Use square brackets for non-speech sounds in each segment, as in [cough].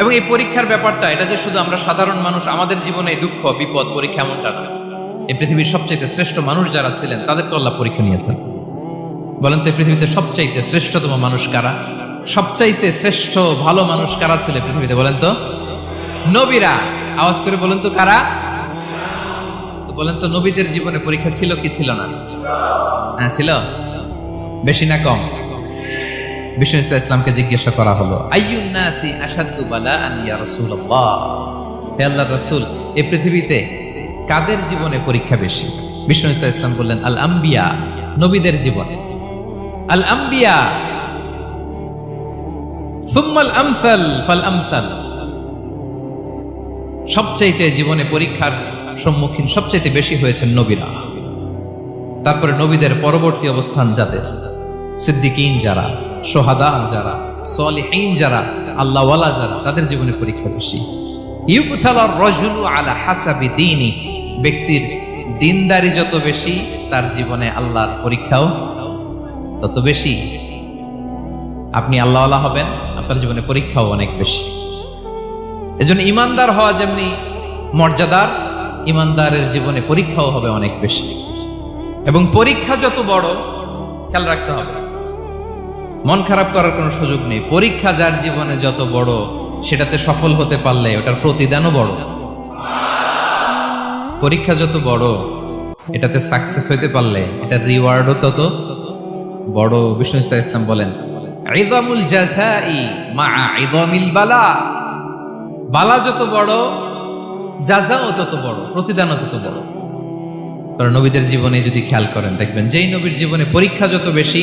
এবং এই পরীক্ষার ব্যাপারটা, এটা যে শুধু আমরা সাধারণ মানুষ, আমাদের জীবনে দুঃখ, বিপদ, পরীক্ষা এমনটা না। এই পৃথিবীর সবচাইতে শ্রেষ্ঠ মানুষ যারা ছিলেন, তাদেরকে আল্লাহ পরীক্ষা নিয়েছেন। বলেন তো, এই পৃথিবীতে সবচাইতে শ্রেষ্ঠতম মানুষ কারা? সবচাইতে শ্রেষ্ঠ, ভালো মানুষ কারা ছিল পৃথিবীতে, বলেন তো? নবীরা। আওয়াজ করে বলেন তো, কারা? বলেন তো, নবীদের জীবনে পরীক্ষা ছিল কি ছিল না? হ্যাঁ ছিল। বেশি না কম? বিষ্ণু ইসা ইসলামকে জিজ্ঞাসা করা হলো আইয়ুন নাসি বালা আন হে আল্লাহর রাসূল এই পৃথিবীতে কাদের জীবনে পরীক্ষা বেশি? বিষ্ণু ইসা ইসলাম বললেন, আল আম্বিয়া, নবীদের জীবনে। আল আম্বিয়া সবচাইতে জীবনে পরীক্ষার সম্মুখীন সবচাইতে বেশি হয়েছেন নবীরা। তারপরে নবীদের পরবর্তী অবস্থান যাদের? সিদ্দিকিন যারা। সোহাদা যারা, সলিহীন যারা, আল্লাহওয়ালা যারা, তাদের জীবনে পরীক্ষা বেশি। ইউবতালার রজুলু আলা হাসাবি দিনই ব্যক্তির দিনদারি যত বেশি, তার জীবনে আল্লাহর পরীক্ষাও তত বেশি। আপনি আল্লাহওয়ালা হবেন, আপনার জীবনে পরীক্ষাও অনেক বেশি। এজন্য ইমানদার হওয়া যেমনি মর্যাদার, ইমানদারের জীবনে পরীক্ষাও হবে অনেক বেশি। এবং পরীক্ষা যত বড়, খেয়াল রাখতে হবে। মন খারাপ করার কোনো সুযোগ নেই। পরীক্ষা যার জীবনে যত বড়, সেটাতে সফল হতে পারলে ওটার প্রতিদানও বড়। পরীক্ষা যত বড়, এটাতে সাকসেস হইতে পারলে এটার রিওয়ার্ডও তত বড়। বিষ্ণু ইসা ইসলাম বলেন, ইদামুল জাযাই মা ইদামিল বালা। বালা যত বড় জাজাও তত বড়, প্রতিদানও তত বড়। কারণ নবীদের জীবনে যদি খেয়াল করেন, দেখবেন যেই নবীর জীবনে পরীক্ষা যত বেশি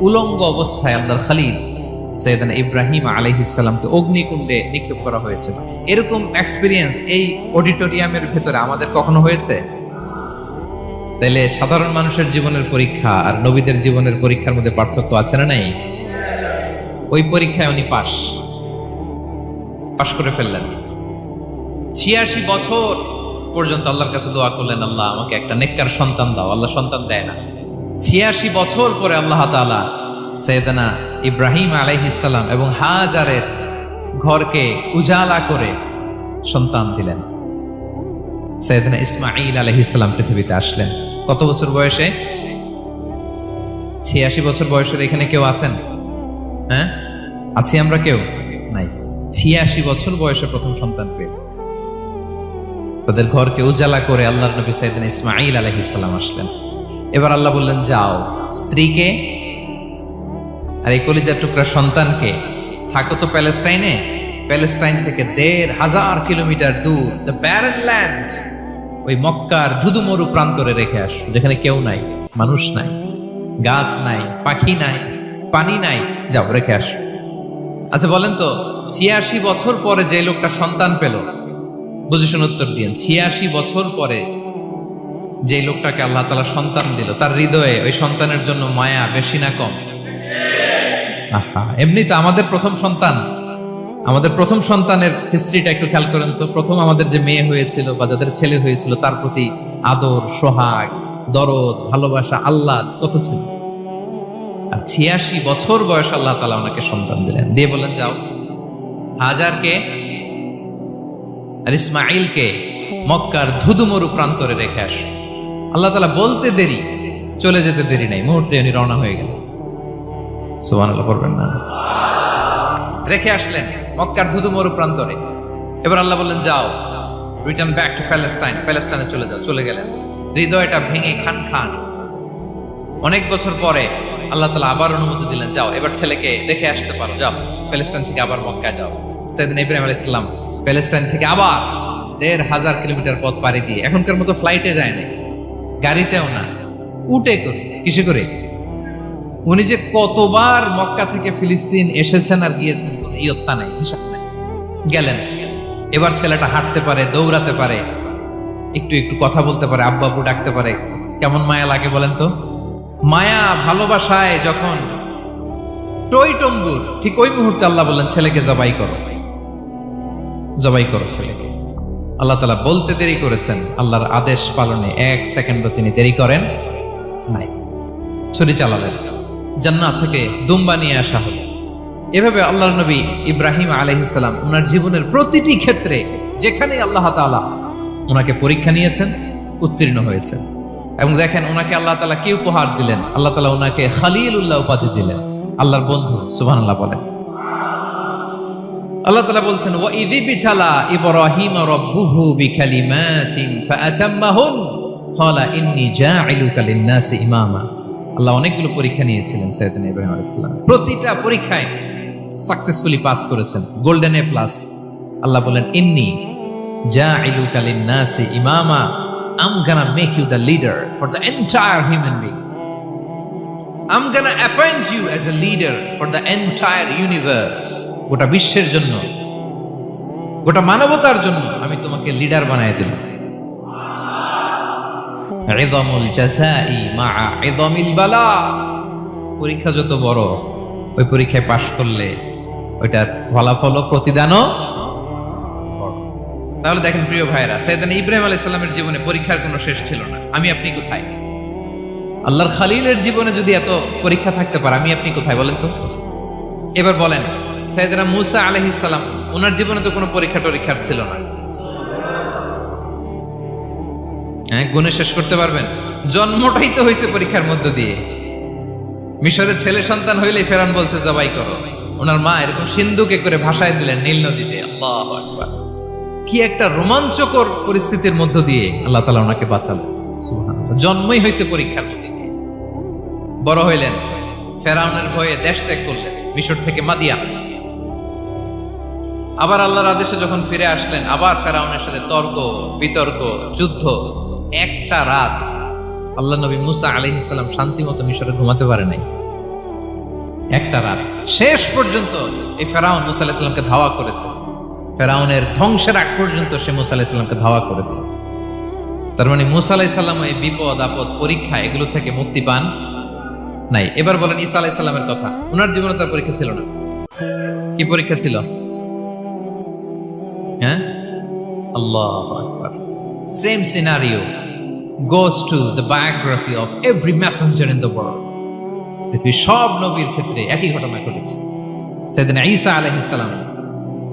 উলঙ্গ অবস্থায় আল্লাহর খালিল সৈয়দান ইব্রাহিম আলহিসাল্লামকে অগ্নিকুণ্ডে নিক্ষেপ করা হয়েছিল এরকম এক্সপিরিয়েন্স এই অডিটোরিয়ামের ভেতরে আমাদের কখনো হয়েছে? তাইলে সাধারণ মানুষের জীবনের পরীক্ষা আর নবীদের জীবনের পরীক্ষার মধ্যে পার্থক্য আছে না নাই? ওই পরীক্ষায় উনি পাশ। পাশ করে ফেললেন। ছিয়াশি বছর পর্যন্ত আল্লাহর কাছে দোয়া করলেন, আল্লাহ, আমাকে একটা নেককার সন্তান দাও। আল্লাহ সন্তান দেয় না। ছিয়াশি বছর পরে আল্লাহ তালা সৈয়দনা ইব্রাহিম আলাইহিসাল্লাম এবং হাজারের ঘরকে উজালা করে সন্তান দিলেন। সৈয়দনা ইসমাইল আলহিসাল্লাম পৃথিবীতে আসলেন। কত বছর বয়সে? ছিয়াশি বছর বয়সের এখানে কেউ আছেন? হ্যাঁ? আছি আমরা কেউ? নাই। ছিয়াশি বছর বয়সে প্রথম সন্তান পেয়েছে। তাদের ঘরকে উজালা করে আল্লাহর নবী সাইদিন ইসমাইল আলহিসাল্লাম আসলেন। এবার আল্লাহ বললেন, যাও। স্ত্রীকে আর এই কলিজার টুকরা সন্তানকে, থাকো তো প্যালেস্টাইনে। প্যালেস্টাইন থেকে দেড় হাজার কিলোমিটার দূর, দ্য ব্যারন ল্যান্ড ওই মক্কার ধুধুমরু প্রান্তরে রেখে আস, যেখানে কেউ নাই, মানুষ নাই, গাছ নাই, পাখি নাই, পানি নাই। যাও, রেখে আস। আচ্ছা বলেন তো, ছিয়াশি বছর পরে যে লোকটা সন্তান পেল বুঝেছেন উত্তর দিয়েন, ছিয়াশি বছর পরে যে লোকটাকে আল্লাহ তালা সন্তান দিল, তার হৃদয়ে ওই সন্তানের জন্য মায়া বেশি না কম। আহা এমনি তো আমাদের প্রথম সন্তান। আমাদের প্রথম সন্তানের হিস্ট্রিটা একটু খেয়াল করেন তো। প্রথম আমাদের যে মেয়ে হয়েছিল বা যাদের ছেলে হয়েছিল, তার প্রতি আদর, সোহাগ, দরদ, ভালোবাসা আল্লাহ কত ছিল? আর ছিয়াশি বছর বয়স আল্লাহ তালা ওনাকে সন্তান দিলেন। দিয়ে বলেন যাও। হাজারকে আর ইসমাইলকে মক্কার ধুধুমরু প্রান্তরে রেখে আস। আল্লাহ তালা বলতে দেরি, চলে যেতে দেরি নাই, মুহূর্তে উনি রওনা হয়ে গেল সুবান আল্লাহ করবেন না। রেখে আসলেন মক্কার ধুধুমরু প্রান্তরে। এবার আল্লাহ বললেন, যাও রিটার্ন ব্যাক টু প্যালেস্টাইন প্যালেস্টাইনে চলে যাও, চলে গেলেন। হৃদয়টা ভেঙে খান খান। অনেক বছর পরে আল্লাহ তালা আবার অনুমতি দিলেন, যাও, এবার ছেলেকে দেখে আসতে পারো, যাও প্যালেস্টাইন থেকে আবার মক্কায় যাও। সেদিন ইব্রাহিম আলাইহিস সালাম প্যালেস্টাইন থেকে আবার দেড় হাজার কিলোমিটার পথ পাড়ি দিয়ে এখনকার মতো ফ্লাইটে যায় না গাড়িতেও না উঠে করে। কিসে করে? উনি যে কতবার মক্কা থেকে ফিলিস্তিন এসেছেন আর গিয়েছেন, কোনো ইয়ত্তা নাই হিসাব নাই। গেলেন। এবার ছেলেটা হাঁটতে পারে, দৌড়াতে পারে, একটু একটু কথা বলতে পারে আব্বু আব্বু ডাকতে পারে। কেমন মায়া লাগে বলেন তো? মায়া ভালোবাসায় যখন টই টম্বুর, ঠিক ওই মুহূর্তে আল্লাহ বললেন, ছেলেকে জবাই করো। জবাই করো ছেলেকে। আল্লাহ তালা বলতে দেরি করেছেন, আল্লাহর আদেশ পালনে এক সেকেন্ডও তিনি দেরি করেন নাই। ছুরি চালালেন, জান্নাত থেকে দুম্বা নিয়ে আসা হলো। এভাবে আল্লাহর নবী ইব্রাহিম আলহিসাল্লাম ওনার জীবনের প্রতিটি ক্ষেত্রে যেখানে আল্লাহ তাআলা ওনাকে পরীক্ষা নিয়েছেন, উত্তীর্ণ হয়েছেন। এবং দেখেন ওনাকে আল্লাহ তাআলা কি উপহার দিলেন? আল্লাহ তাআলা ওনাকে খালিল উল্লাহ উপাধি দিলেন। আল্লাহর বন্ধু সুবহান আল্লাহ বলেন। আল্লাহ তাআলা বলছেন, ওয়া ইযি বিতালা ইব্রাহিম রাব্বুহু বিকালিমাতিন ফাআতাম্মাহুন, ক্বালা ইন্নী জাইলুকা লিন-নাসি ইমামা আল্লাহ অনেকগুলো পরীক্ষা নিয়েছিলেন সৈয়দনা ইব্রাহিম আলাইহিস সালাম প্রতিটা পরীক্ষায় সাকসেসফুলি পাস করেছেন গোল্ডেন এ প্লাস আল্লাহ বলেন ইন্নী জাইলুকা লিন-নাসি ইমামা, I'm gonna make you the leader for the entire human being. I'm gonna appoint you as a leader for the entire universe. গোটা বিশ্বের জন্য, গোটা মানবতার জন্য আমি তোমাকে লিডার বানায় দিলাম। পরীক্ষা যত বড়, ওই পরীক্ষায় পাশ করলে ওইটার ফলাফল ও প্রতিদানও তাহলে দেখেন প্রিয় ভাইরা সৈয়দান ইব্রাহিম আলাইহিস সালামের জীবনে পরীক্ষার কোনো শেষ ছিল না। আমি আপনি কোথায়? আল্লাহর খালিলের জীবনে যদি এত পরীক্ষা থাকতে পারে, আমি আপনি কোথায় বলেন তো? এবার বলেন সাইদানা মুসা আলাইহিস সালাম, ওনার জীবনে তো কোনো পরীক্ষা টরীক্ষার ছিল না। হ্যাঁ গুণে শেষ করতে পারবেন? জন্মটাই তো হয়েছে পরীক্ষার মধ্য দিয়ে। মিশরের ছেলে সন্তান হইলে ফেরান বলছে, জবাই করো। ওনার মা এরকম সিন্ধুকে করে ভাষায় দিলেন, নীল নদীতে। আল্লাহ কি একটা রোমাঞ্চকর পরিস্থিতির মধ্য দিয়ে আল্লাহ তালা ওনাকে বাঁচালেন। জন্মই হয়েছে পরীক্ষার মধ্যে দিয়ে। বড় হইলেন। ফেরাউনের ভয়ে দেশ ত্যাগ করলেন। মিশর থেকে মাদিয়া আবার আল্লাহর আদেশে যখন ফিরে আসলেন, আবার ফেরাউনের সাথে তর্ক, বিতর্ক, যুদ্ধ, একটা রাত আল্লাহ নবী মুসা আলাইহিস সালাম শান্তি মতো মিশরে ঘুমাতে পারে নাই। একটা রাত। শেষ পর্যন্ত এই ফেরাউন মুসা আলাইহিস সালামকে ধাওয়া করেছে। ফেরাউনের ধ্বংসের আগ পর্যন্ত সে মুসা আলাইহিস সালামকে ধাওয়া করেছে। তার মানে মুসা আলাইহিস সালাম এই বিপদ, আপদ, পরীক্ষা এগুলো থেকে মুক্তি পান নাই। এবার বলেন ঈসা আলাইহিস সালামের কথা। ওনার জীবনে তার পরীক্ষা ছিল না। কি পরীক্ষা ছিল? হ্যাঁ? আল্লাহ same scenario the biography of every messenger in the world. পৃথিবীর সব নবীর ক্ষেত্রে একই ঘটনা ঘটেছে। সেদিন ঈসা আলাইহিস সালাম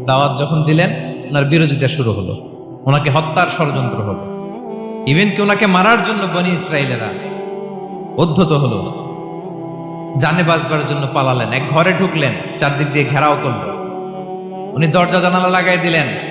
দাওয়াত যখন দিলেন, ওনার বিরোধিতা শুরু হলো। ওনাকে হত্যার ষড়যন্ত্র হলো। ইভেন কি ওনাকে মারার জন্য বনি ইসরায়েলেরা উদ্ধত হলো। জানে বাঁচবার জন্য পালালেন, এক ঘরে ঢুকলেন, চারদিক দিয়ে ঘেরাও করল। উনি দরজা জানালা লাগাই দিলেন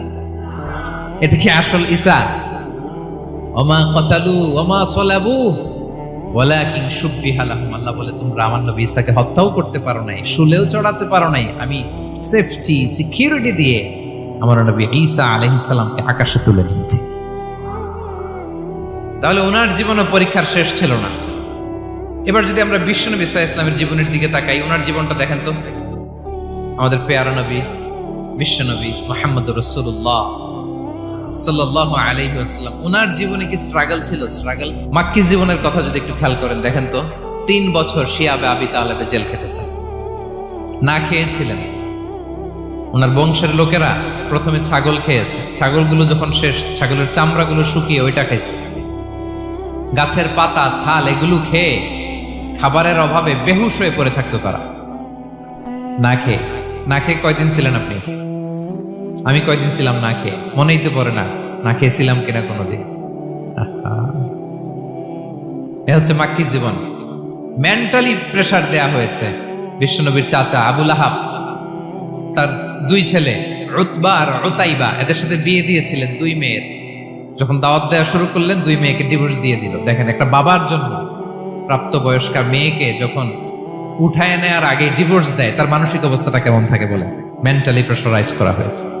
এটা কি আসল ঈসা ওমা কতালু, ওমা সলাবু। ওয়ালাকিন সুব্বিহা লাহুম। আল্লাহ বলে, তোমরা আমার নবী ঈসাকে হত্যাও করতে পারো নাই, শুলেও চড়াতে পারো নাই। আমি সেফটি সিকিউরিটি দিয়ে আমার নবী ঈসা আলাইহিস সালামকে আকাশে তুলে নিয়েছি। তাহলে ওনার জীবনে পরীক্ষার শেষ ছিল না। এবার যদি আমরা বিশ্বনবী সাহা ইসলামের জীবনের দিকে তাকাই, ওনার জীবনটা দেখেন তো। আমাদের পেয়ারা নবী বিশ্বনবী মোহাম্মদ রসুল্লাহ সাল্লাহ আলাইহি ওনার জীবনে কি স্ট্রাগল ছিল? স্ট্রাগল মাক্কি জীবনের কথা যদি একটু খেয়াল করেন, দেখেন তো, তিন বছর শিয়াবে আবি তালেবে জেল খেটেছেন। না খেয়েছিলেন। ওনার বংশের লোকেরা প্রথমে ছাগল খেয়েছে। ছাগলগুলো যখন শেষ, ছাগলের চামড়াগুলো শুকিয়ে ওইটা খাইছে। গাছের পাতা, ছাল, এগুলো খেয়ে খাবারের অভাবে বেহুশ হয়ে পড়ে থাকতো তারা। না খেয়ে না খেয়ে কয়দিন ছিলেন আপনি? আমি কয়দিন ছিলাম না খেয়ে। মনেই তো পড়ে না। না খেয়েছিলাম কিনা কোনোদিন। [laughs] এ হচ্ছে মাক্কি জীবন। মেন্টালি প্রেসার দেয়া হয়েছে বিশ্বনবীর চাচা আবুল আহাব। তার দুই ছেলে রুতবা আর রুতাইবা এদের সাথে বিয়ে দিয়েছিলেন দুই মেয়ের। যখন দাওয়াত দেওয়া শুরু করলেন, দুই মেয়েকে ডিভোর্স দিয়ে দিল। দেখেন, একটা বাবার জন্য প্রাপ্ত প্রাপ্তবয়স্কা মেয়েকে যখন উঠায় নেওয়ার আগে ডিভোর্স দেয়, তার মানসিক অবস্থাটা কেমন থাকে বলে মেন্টালি প্রেশারাইজ করা হয়েছে।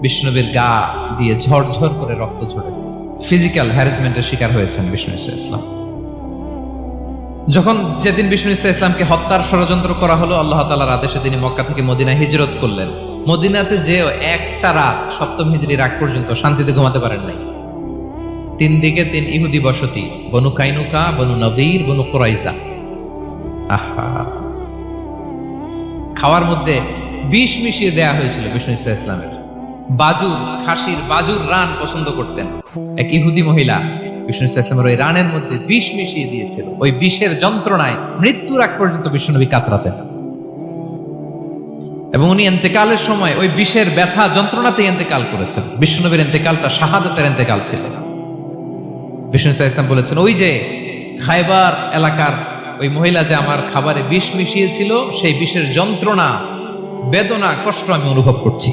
বিষ্ণুবীর গা দিয়ে ঝরঝর করে রক্ত ঝরেছে। ফিজিক্যাল হ্যারাসমেন্টের শিকার হয়েছেন বিষ্ণু ইসলাম। যখন যেদিন বিষ্ণু ইসলামকে হত্যার ষড়যন্ত্র করা হলো, আল্লাহ তালার আদেশে তিনি মক্কা থেকে মদিনা হিজরত করলেন। মদিনাতে যে একটা রাত সপ্তম হিজড়ি রাগ পর্যন্ত শান্তিতে ঘুমাতে পারেন নাই। তিন দিকে তিন ইহুদি বসতি, বনু কাইনুকা, বনু নদীর, বনু কোরাইজা আহা। খাওয়ার মধ্যে বিষ মিশিয়ে দেয়া হয়েছিল বিষ্ণু ইসা ইসলামের। বাজুর, খাসির বাজুর রান পছন্দ করতেন। এক ইহুদি মহিলা বিষ্ণু ওই রানের মধ্যে বিষ মিশিয়ে দিয়েছিল। ওই বিষের যন্ত্রণায় মৃত্যুর আগ পর্যন্ত বিষ্ণুনবী কাতরাতেন। এবং উনি সময় ওই বিষের ব্যথা যন্ত্রণাতে এন্তেকাল করেছেন। বিষ্ণুনবীর এন্তেকালটা শাহাদতের এন্তেকাল ছিল। বিষ্ণু ইসলাম বলেছেন, ওই যে খাইবার এলাকার ওই মহিলা যে আমার খাবারে বিষ মিশিয়েছিল, সেই বিষের যন্ত্রণা, বেদনা, কষ্ট আমি অনুভব করছি।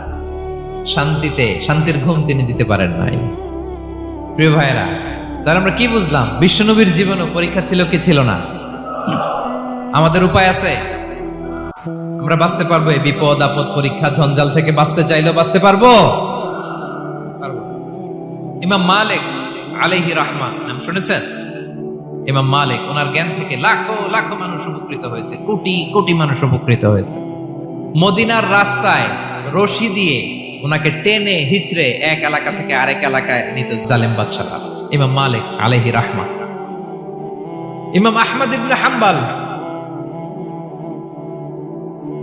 শান্তিতে, শান্তির ঘুম তিনি দিতে পারেন নাই। প্রিয় ভাইরা তাহলে আমরা কি বুঝলাম? বিশ্বনবীর জীবনও পরীক্ষা ছিল কি ছিল না? আমাদের উপায় আছে? আমরা বাঁচতে পারব বিপদ, আপদ পরীক্ষা, ঝঞ্ঝাল থেকে বাঁচতে চাইলেও বাঁচতে পারব। ইমাম মালিক আলাইহি রাহমান, নাম শুনেছেন? ইমাম মালিক, ওনার জ্ঞান থেকে লাখো লাখো মানুষ উপকৃত হয়েছে, কোটি কোটি মানুষ উপকৃত হয়েছে। মদিনার রাস্তায় রশি দিয়ে ওনাকে টেনে হিচড়ে এক এলাকা থেকে আরেক এলাকায় নিত জালেম বাদশাহ ইমাম মালিক আলাইহি রাহমান ইমাম আহমদ ইবনে হাম্বাল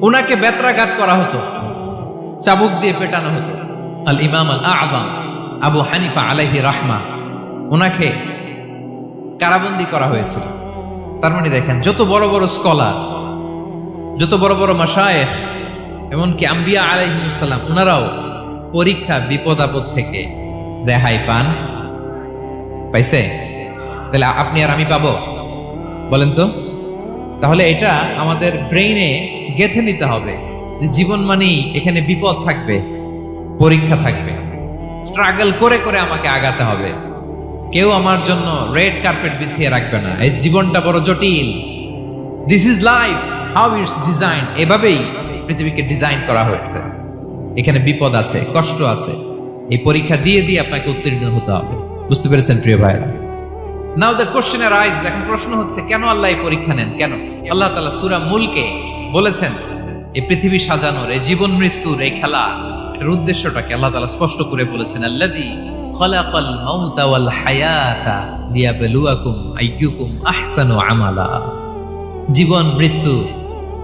ওনাকে বেত্রাঘাত করা হতো, চাবুক দিয়ে পেটানো হতো। আল ইমাম আল আযম আবু হানিফা আলাইহি রাহমা ওনাকে কারাবন্দি করা হয়েছিল। তার মানে দেখেন, যত বড় বড় স্কলার, যত বড় বড় মাসায়েখ এমনকি আম্বিয়া আলাইহিমুসাল্লাম ওনারাও পরীক্ষা বিপদ আপদ থেকে রেহাই পান। পাইছে? তাহলে আপনি আর আমি পাবো? বলেন তো। তাহলে এটা আমাদের ব্রেইনে গেথে নিতে হবে যে জীবন মানেই এখানে বিপদ থাকবে, পরীক্ষা থাকবে। স্ট্রাগল করে করে আমাকে আগাতে হবে। কেউ আমার জন্য রেড কার্পেট বিছিয়ে রাখবে না। এই জীবনটা বড় জটিল। This is life how it's design এভাবেই পৃথিবীকে ডিজাইন করা হয়েছে। এখানে বিপদ আছে, কষ্ট আছে। এই পরীক্ষা দিয়ে দিয়ে আপনাকে উত্তীর্ণ হতে হবে। বুঝতে পেরেছেন, প্রিয় ভাইরা নাও দ্য কোশ্চেন রাইজ এখন প্রশ্ন হচ্ছে, কেন আল্লাহ এই পরীক্ষা নেন? কেন? আল্লাহ তাআলা সূরা মুলকে বলেছেন, এই পৃথিবী সাজানোর, এই জীবন মৃত্যুর এই খেলা, এর উদ্দেশ্যটাকে আল্লাহ তাআলা স্পষ্ট করে বলেছেন, আল্লাযী খলাকাল মাউতা ওয়াল হায়াতা লিয়াবলুয়াকুম আইয়ুকুম আহসানু আমালা। জীবন, মৃত্যু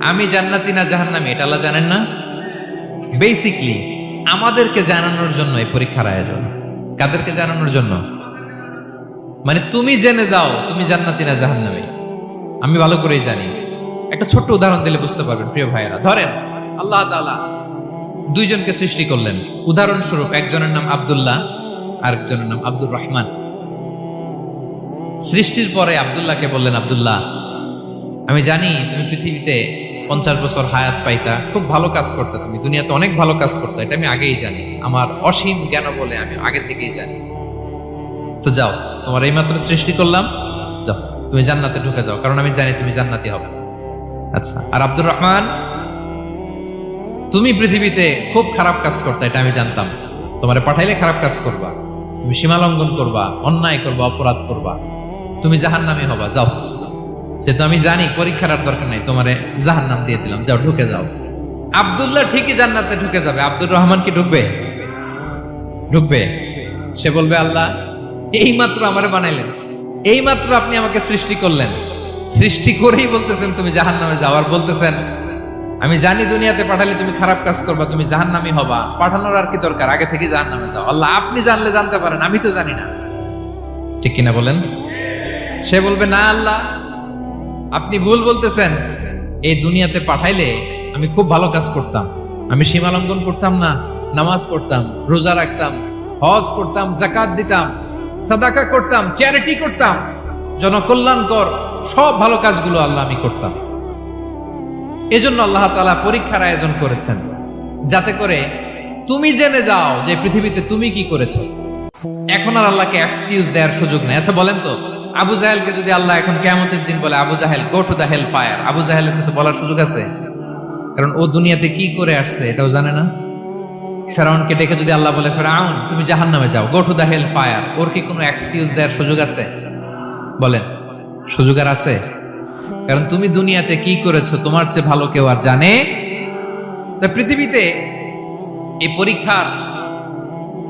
আমি জান্নাতি না জাহান্নামি, এটা আল্লাহ জানেন না? বেসিকলি আমাদেরকে জানানোর জন্য এই পরীক্ষার আয়োজন। কাদেরকে জানানোর জন্য? মানে তুমি জেনে যাও, তুমি জান্নাতি না জাহান্নামী। আমি ভালো করেই জানি। একটা ছোট্ট উদাহরণ দিলে বুঝতে পারবেন, প্রিয় ভাইয়েরা। ধরেন, আল্লাহ তাআলা দুইজনকে সৃষ্টি করলেন। উদাহরণস্বরূপ, একজনের নাম আব্দুল্লাহ আর একজনের নাম আব্দুর রহমান। সৃষ্টির পরে আব্দুল্লাহকে বললেন, আব্দুল্লাহ, আমি জানি তুমি পৃথিবীতে পঞ্চাশ বছর হায়াত পাইতা, খুব ভালো কাজ করতে তুমি। দুনিয়াতে অনেক ভালো কাজ করতে, এটা আমি আগেই জানি। আমার অসীম জ্ঞান বলে আমি আগে থেকেই জানি। তো যাও, তোমার এইমাত্র সৃষ্টি করলাম। যাও, তুমি জান্নাতে ঢুকে যাও, কারণ আমি জানি তুমি জান্নাতি হবে। আচ্ছা আর আব্দুর রহমান, তুমি পৃথিবীতে খুব খারাপ কাজ করতে, এটা আমি জানতাম। তোমারে পাঠাইলে খারাপ কাজ করবা। তুমি সীমালঙ্ঘন করবা, অন্যায় করবা, অপরাধ করবা। তুমি জাহান্নামী হবা, যাও। যেহেতু আমি জানি, পরীক্ষার দরকার নাই, তোমারে জাহান্নাম দিয়ে দিলাম, যাও, ঢুকে যাও। আব্দুল্লাহ ঠিকই জান্নাতে ঢুকে যাবে, আব্দুর রহমান কি ঢুকবে? ঢুকবে। সে বলবে, আল্লাহ এই মাত্র আমারে বানাইলেন এই মাত্র আপনি আমাকে সৃষ্টি করলেন। সৃষ্টি করেই বলতেছেন, তুমি জাহান নামে যাওয়ার বলতেছেন, আমি জানি দুনিয়াতে পাঠালে তুমি খারাপ কাজ করবা, তুমি জাহান জাহান্নামি হবা, পাঠানোর আর কি দরকার? আগে থেকে জাহান নামে যাও। আল্লাহ, আপনি জানলে জানতে পারেন, আমি তো জানি না। ঠিক কিনা বলেন? সে বলবে, না, আল্লাহ আপনি ভুল বলতেছেন। এই দুনিয়াতে পাঠাইলে আমি খুব ভালো কাজ করতাম। আমি সীমা লঙ্ঘন করতাম না, নামাজ পড়তাম, রোজা রাখতাম, হজ করতাম জাকাত দিতাম, সাদাকা করতাম, চ্যারিটি করতাম, জনকল্যাণকর সব ভালো কাজগুলো আল্লাহ আমি করতাম। এজন্য আল্লাহ তালা পরীক্ষার আয়োজন করেছেন। যাতে করে তুমি জেনে যাও যে পৃথিবীতে তুমি কি করেছ। এখন আর আল্লাহকে এক্সকিউজ দেওয়ার সুযোগ নেই। আচ্ছা বলেন তো। আবু জাহেলকে যদি আল্লাহ এখন কেমতের দিন বলে, Abu Jahl go to the hell fire Abu জাহেলের কিছু বলার সুযোগ আছে? কারণ ও দুনিয়াতে কি করে আসছে এটাও জানে না। ফেরাউনকে ডেকে যদি আল্লাহ বলে, ফেরাউন, তুমি জাহান নামে যাও go to the hell fire ওর কি কোনো এক্সকিউজ দেওয়ার সুযোগ আছে? বলেন। সুযোগ আর আছে? কারণ তুমি দুনিয়াতে কি করেছ, তোমার চেয়ে ভালো কেউ আর জানে পৃথিবীতে এই পরীক্ষার,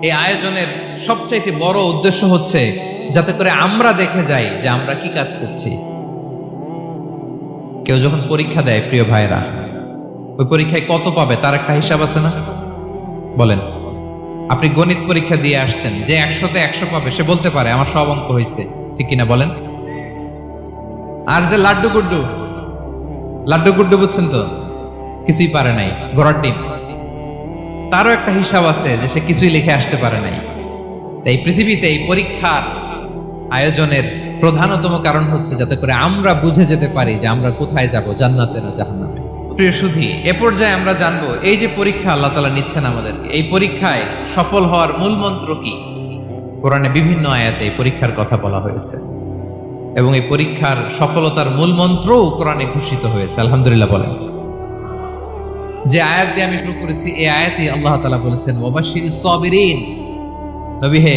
এই আয়োজনের সবচাইতে বড় উদ্দেশ্য হচ্ছে যাতে করে আমরা দেখে যাই যে আমরা কি কাজ করছি। কেউ যখন পরীক্ষা দেয়, প্রিয় ভাইরা ওই পরীক্ষায় কত পাবে, তার একটা হিসাব আছে না? বলেন। আপনি গণিত পরীক্ষা দিয়ে আসছেন, যে একশোতে একশো পাবে, সে বলতে পারে, আমার সব অঙ্ক হয়েছে। ঠিক কিনা বলেন? আর যে লাড্ডু গুড্ডু লাড্ডু গুড্ডু বুঝছেন তো? কিছুই পারে নাই, ঘোড়ার ডিম। তারও একটা হিসাব আছে যে সে কিছুই লিখে আসতে পারে নাই। তাই পৃথিবীতে এই পরীক্ষার আয়োজনের প্রধানতম কারণ হচ্ছে যাতে করে আমরা বুঝে যেতে পারি যে আমরা কোথায় যাব, জান্নাতে না জাহান্নামে। প্রিয় সুধি, এ পর্যায়ে আমরা জানব, এই যে পরীক্ষা আল্লাহ তালা নিচ্ছেন আমাদেরকে, এই পরীক্ষায় সফল হওয়ার মূল মন্ত্র কি? কোরআনে বিভিন্ন আয়াতে এই পরীক্ষার কথা বলা হয়েছে। এবং এই পরীক্ষার সফলতার মূল মন্ত্রও কোরআনে ঘোষিত হয়েছে, আলহামদুলিল্লাহ বলেন। যে আয়াত দিয়ে আমি শুরু করেছি, এই আয়াতে আল্লাহ তালা বলেছেন ওবাশির সবিরিন। নবী হে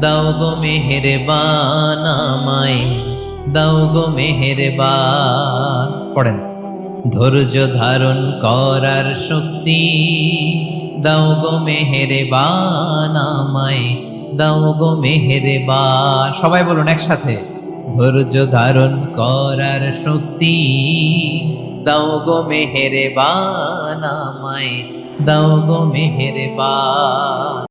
দাও গো মেহেরবান আমায়, দাও গো মেহেরবান। পড়েন। ধৈর্য ধারণ করার শক্তি, দাও গো মেহেরবান আমায়, দাও গো মেহেরবান। সবাই বলুন একসাথে। ধৈর্য ধারণ করার শক্তি, দাও গো মেহেরবান আমায়, দাও গো মেহেরবান।